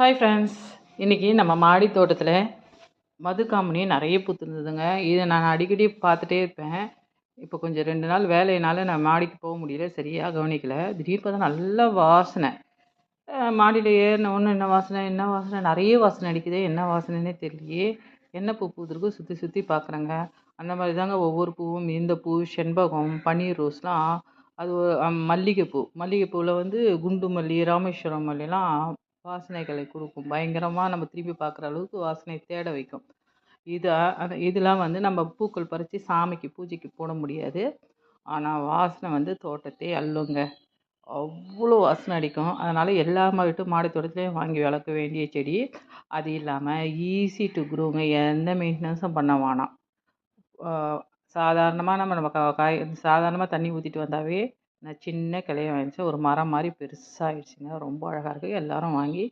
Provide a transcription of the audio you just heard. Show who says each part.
Speaker 1: Hi friends இன்றைக்கி நம்ம மாடி தோட்டத்தில் மதுக்காமனி நிறைய பூத்துருந்ததுங்க. இதை நான் அடிக்கடி பார்த்துட்டே இருப்பேன். இப்போ கொஞ்சம் ரெண்டு நாள் வேலையினால நான் மாடிக்கு போக முடியல. சரியாக கவனிக்கல. திடீர்னு பார்த்தா நல்ல வாசனை. மாடியில் ஏறின ஒன்று என்ன வாசனை என்ன வாசனை? நிறைய வாசனை அடிக்குது. என்ன வாசனைன்னே தெரியலையே. என்ன பூ பூத்துருக்கோ சுற்றி சுற்றி பார்க்குறேங்க. அந்த மாதிரி தாங்க ஒவ்வொரு பூவும். இந்த பூ செண்பகம் பன்னீர் ரோஸ்லாம். அது மல்லிகைப்பூ. மல்லிகைப்பூவில் வந்து குண்டு மல்லி ராமேஸ்வரம் மல்லிலாம் வாசனைகளை கொடுக்கும். பயங்கரமாக நம்ம திரும்பி பார்க்குற அளவுக்கு வாசனை தேட வைக்கும். இது இதெல்லாம் வந்து நம்ம பூக்கள் பறித்து சாமிக்கு பூஜைக்கு போட முடியாது. ஆனால் வாசனை வந்து தோட்டத்தை அள்ளுங்க அவ்வளோ வாசனை அடிக்கும். அதனால் எல்லா வீட்டு மாடி தோட்டத்துலேயும் வாங்கி வளர்க்க வேண்டிய செடி அது இல்லாமல் ஈஸி டு குரூங்க எந்த மெயின்டெனன்ஸும் பண்ண வேணாம். சாதாரணமாக நம்ம நம்ம காய் சாதாரணமாக தண்ணி ஊற்றிட்டு வந்தாவே நான் சின்ன கிளைய வாங்கிச்சு. ஒரு மரம் மாதிரி பெருசாக பெருசாகிடுச்சுங்க ரொம்ப அழகாக இருக்குது எல்லோரும் வாங்கி